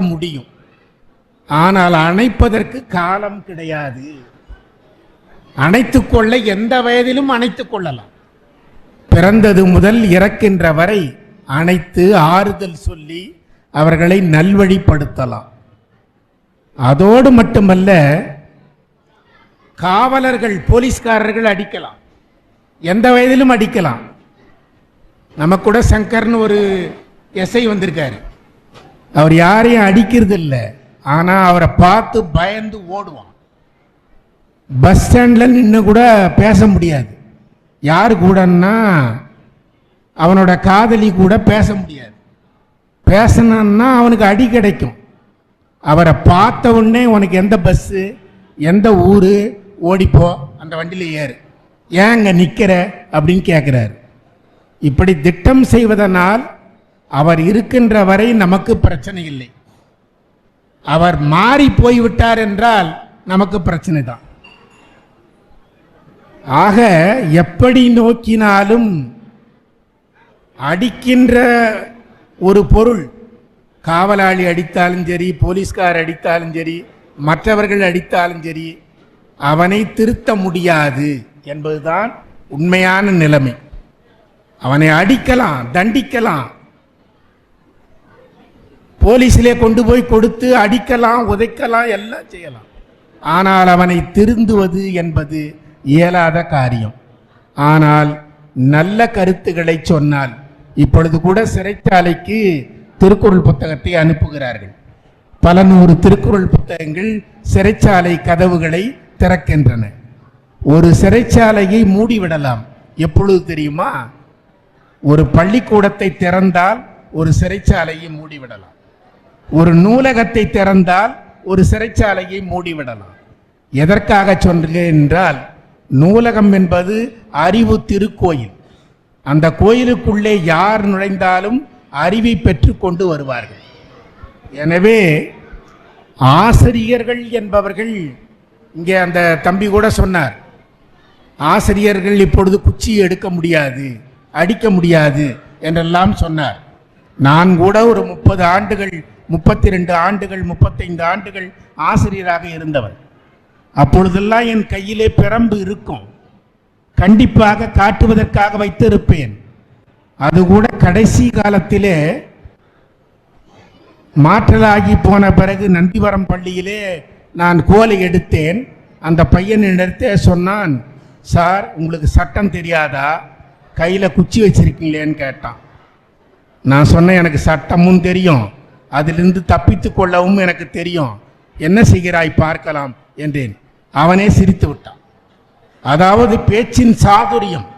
முடியும். ஆனால் அணைப்பதற்கு காலம் கிடையாது. அணைத்துக்கொள்ள எந்த வயதிலும் அணைத்துக் கொள்ளலாம். பிறந்தது முதல் இறக்கின்ற வரை அணைத்து ஆறுதல் சொல்லி அவர்களை நல்வழிப்படுத்தலாம். அதோடு மட்டுமல்ல காவலர்கள் போலீஸ்காரர்கள் அடிக்கலாம். எந்த வயதிலும் அடிக்கலாம். நம்ம கூட சங்கர்னு ஒரு எஸ்ஐ வந்திருக்காரு. அவர் யாரையும் அடிக்கிறது இல்லை ஆனால் அவரை பார்த்து பயந்து ஓடுவான். பஸ் ஸ்டாண்டில் நின்று கூட பேச முடியாது. யார் கூடன்னா அவனோட காதலி கூட பேச முடியாது. பேசினான்னா அவனுக்கு அடி கிடைக்கும். அவரை பார்த்த உடனே உனக்கு எந்த பஸ்ஸு எந்த ஊர் ஓடிப்போ அந்த வண்டியில் ஏறு. ஏன் அங்கே நிற்கிற அப்படின்னு கேட்குறாரு இப்படி திட்டம் செய்வதனால் அவர் இருக்கின்ற வரை நமக்கு பிரச்சனை இல்லை. அவர் மாறி போய்விட்டார் என்றால் நமக்கு பிரச்சனை தான். ஆக எப்படி நோக்கினாலும் அடிக்கின்ற ஒரு பொருள் காவலாளி அடித்தாலும் சரி போலீஸ்கார் அடித்தாலும் சரி மற்றவர்கள் அடித்தாலும் சரி அவனை திருத்த முடியாது என்பதுதான் உண்மையான நிலைமை. அவனை அடிக்கலாம் தண்டிக்கலாம் போலீஸிலே கொண்டு போய் கொடுத்து அடிக்கலாம் உதைக்கலாம் எல்லாம் செய்யலாம். ஆனால் அவனை திருந்துவது என்பது இயலாத காரியம். ஆனால் நல்ல கருத்துக்களை சொன்னால் இப்பொழுது கூட சிறைச்சாலைக்கு திருக்குறள் புத்தகத்தை அனுப்புகிறார்கள். பல நூறு திருக்குறள் புத்தகங்கள் சிறைச்சாலை கதவுகளை திறக்கின்றன. ஒரு சிறைச்சாலையை மூடிவிடலாம். எப்பொழுது தெரியுமா? ஒரு பள்ளிக்கூடத்தை திறந்தால் ஒரு சிறைச்சாலையை மூடிவிடலாம். ஒரு நூலகத்தை திறந்தால் ஒரு சிறைச்சாலையை மூடிவிடலாம். எதற்காக சொல்கிறேன் என்றால் நூலகம் என்பது அறிவு திருக்கோயில். அந்த கோயிலுக்குள்ளே யார் நுழைந்தாலும் அறிவை பெற்று கொண்டு வருவார்கள். எனவே ஆசிரியர்கள் என்பவர்கள் இங்கே அந்த தம்பி கூட சொன்னார் ஆசிரியர்கள் இப்பொழுது குச்சி எடுக்க முடியாது அடிக்க முடியாது என்றெல்லாம் சொன்னார். நான் கூட ஒரு முப்பது ஆண்டுகள் முப்பத்தி ரெண்டு ஆண்டுகள் முப்பத்தைந்து ஆண்டுகள் ஆசிரியராக இருந்தவர். அப்பொழுதெல்லாம் என் கையிலே பிரம்பு இருக்கும். கண்டிப்பாக காட்டுவதற்காக வைத்திருப்பேன். அது கூட கடைசி காலத்திலே மாற்றலாகி போன பிறகு நந்திவரம் பள்ளியிலே நான் கோலை எடுத்தேன். அந்த பையன் சொன்னான் சார் உங்களுக்கு சட்டம் தெரியாதா? கையில் குச்சி வச்சிருக்கீங்களேன்னு கேட்டான். நான் சொன்னேன் எனக்கு சட்டமும் தெரியும். அதிலிருந்து தப்பித்து கொள்ளவும் எனக்கு தெரியும். என்ன செய்கிறாய் பார்க்கலாம் என்றேன். அவனே சிரித்து விட்டான். அதாவது பேச்சின் சாதுரியம்.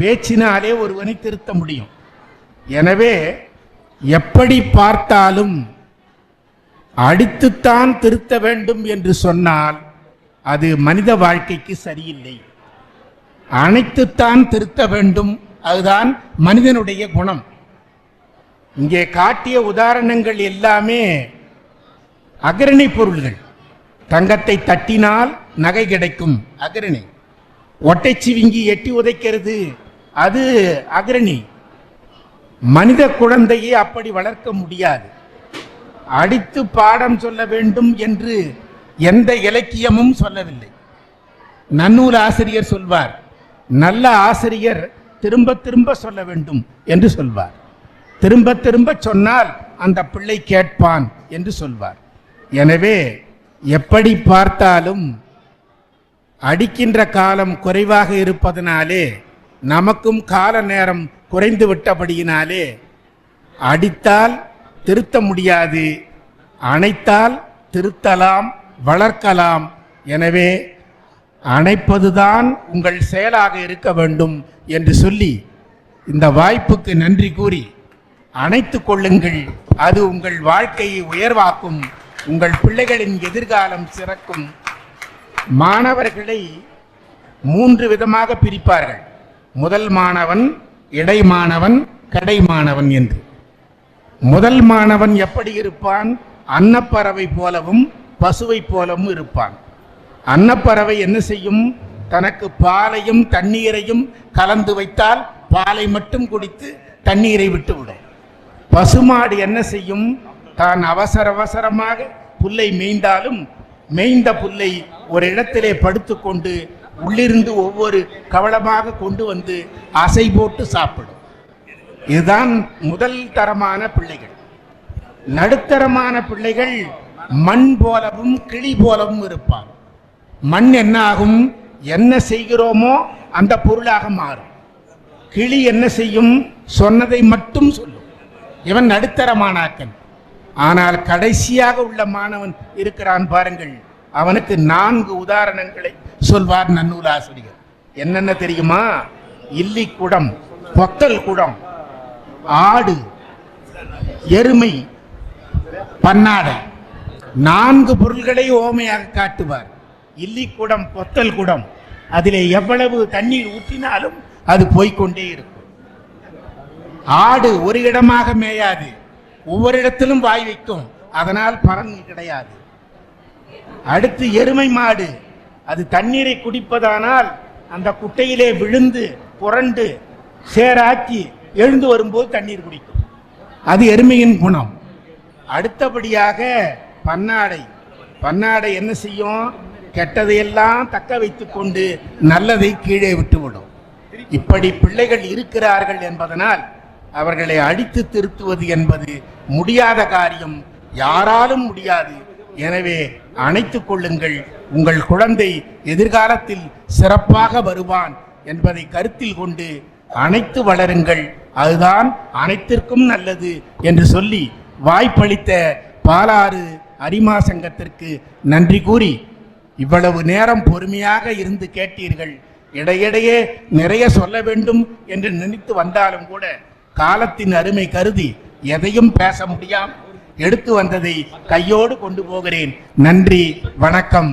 பேச்சினாலே ஒருவனை திருத்த முடியும். எனவே எப்படி பார்த்தாலும் அடித்துத்தான் திருத்த வேண்டும் என்று சொன்னால் அது மனித வாழ்க்கைக்கு சரியில்லை. அனைத்துத்தான் திருத்த வேண்டும். அதுதான் மனிதனுடைய குணம். இங்கே காட்டிய உதாரணங்கள் எல்லாமே அக்ரணி பொருள்கள். தங்கத்தை தட்டினால் நகை கிடைக்கும் அக்ரணி. ஒட்டைச்சிவிங்கி எட்டி உதைக்கிறது அது அகரணி. மனித குழந்தையை அப்படி வளர்க்க முடியாது. அடித்து பாடம் சொல்ல வேண்டும் என்று எந்த இலக்கியமும் சொல்லவில்லை. நன்னூல் ஆசிரியர் சொல்வார் நல்ல ஆசிரியர் திரும்ப திரும்ப சொல்ல வேண்டும் என்று சொல்வார். திரும்ப திரும்ப சொன்னால் அந்த பிள்ளை கேட்பான் என்று சொல்வார். எனவே எப்படி பார்த்தாலும் அடிக்கின்ற காலம் குறைவாக இருப்பதனாலே நமக்கும் கால நேரம் குறைந்து விட்டபடியினாலே அடித்தால் திருத்த முடியாது அணைத்தால் திருத்தலாம் வளர்க்கலாம். எனவே அணைப்பதுதான் உங்கள் செயலாக இருக்க வேண்டும் என்று சொல்லி இந்த வாய்ப்புக்கு நன்றி கூறி அணைத்துக் கொள்ளுங்கள். அது உங்கள் வாழ்க்கையை உயர்வாக்கும். உங்கள் பிள்ளைகளின் எதிர்காலம் சிறக்கும். மாணவர்களை மூன்று விதமாக பிரிப்பார்கள். முதல் மாணவன் இடை மாணவன் கடை மாணவன் என்று. முதல் மாணவன் எப்படி இருப்பான்? அன்னப்பறவை போலவும் பசுவை போலவும் இருப்பான். அன்னப்பறவை என்ன செய்யும்? தனக்கு பாலையும் தண்ணீரையும் கலந்து வைத்தால் பாலை மட்டும் குடித்து தண்ணீரை விட்டுவிடும். பசுமாடு என்ன செய்யும்? தான் அவசர அவசரமாக புல்லை மேய்ந்தாலும் மேய்ந்த புல்லை ஒரு இடத்திலே படுத்துக்கொண்டு உள்ளிருந்து ஒவ்வொரு கவளமாக கொண்டு வந்து அசை போட்டு சாப்பிடும். இதுதான் முதல் தரமான பிள்ளைகள். நடுத்தரமான பிள்ளைகள் மண் போலவும் கிளி போலவும் இருப்பார். மண் என்ன ஆகும்? என்ன செய்கிறோமோ அந்த பொருளாக மாறும். கிளி என்ன செய்யும்? சொன்னதை மட்டும் சொல்லும். இவன் நடுத்தர மாணாக்கன். ஆனால் கடைசியாக உள்ள மாணவன் இருக்கிறான் பாருங்கள். அவனுக்கு நான்கு உதாரணங்களை சொல்வார் நன்னூலாசிரியர் என்னென்ன தெரியுமா? இல்லி குடம் பொத்தல் குடம் ஆடு எருமை பன்னாடை. நான்கு பொருள்களை ஓமையாக காட்டுவார். இல்லி குடம் பொத்தல் குடம். அதிலே எவ்வளவு தண்ணீர் ஊற்றினாலும் அது போய்க்கொண்டே இருக்கும். ஆடு ஒரு இடமாக மேயாது. ஒவ்வொரு இடத்திலும் வாய் வைக்கும். அதனால் பலன் கிடையாது. அடுத்து எருமை மாடு. அது தண்ணீரை குடிப்பதானால் அந்த குட்டையிலே விழுந்து புரண்டு சேராக்கி எழுந்து வரும்போது தண்ணீர் குடிக்கும். அது எருமையின் குணம். அடுத்தபடியாக பன்னாடை. பன்னாடை என்ன செய்யும்? கெட்டதையெல்லாம் தக்க வைத்துக் கொண்டு நல்லதை கீழே விட்டுவிடும். இப்படி பிள்ளைகள் இருக்கிறார்கள் என்பதனால் அவர்களை அடித்து திருத்துவது என்பது முடியாத காரியம் யாராலும் முடியாது. எனவே அணைத்துக் கொள்ளுங்கள் உங்கள் குழந்தை எதிர்காலத்தில் சிறப்பாக வருவான் என்பதை கருத்தில் கொண்டு அனைத்து வளருங்கள். அதுதான் அனைத்திற்கும் நல்லது என்று சொல்லி வாய்ப்பளித்த பாலாறு அரிமா சங்கத்திற்கு நன்றி கூறி இவ்வளவு நேரம் பொறுமையாக இருந்து கேட்டீர்கள். இடையிடையே நிறைய சொல்ல வேண்டும் என்று நினைத்து வந்தாலும் கூட காலத்தின் அருமை கருதி எதையும் பேச முடியாமல் எடுத்து வந்ததை கையோடு கொண்டு போகிறேன். நன்றி வணக்கம்.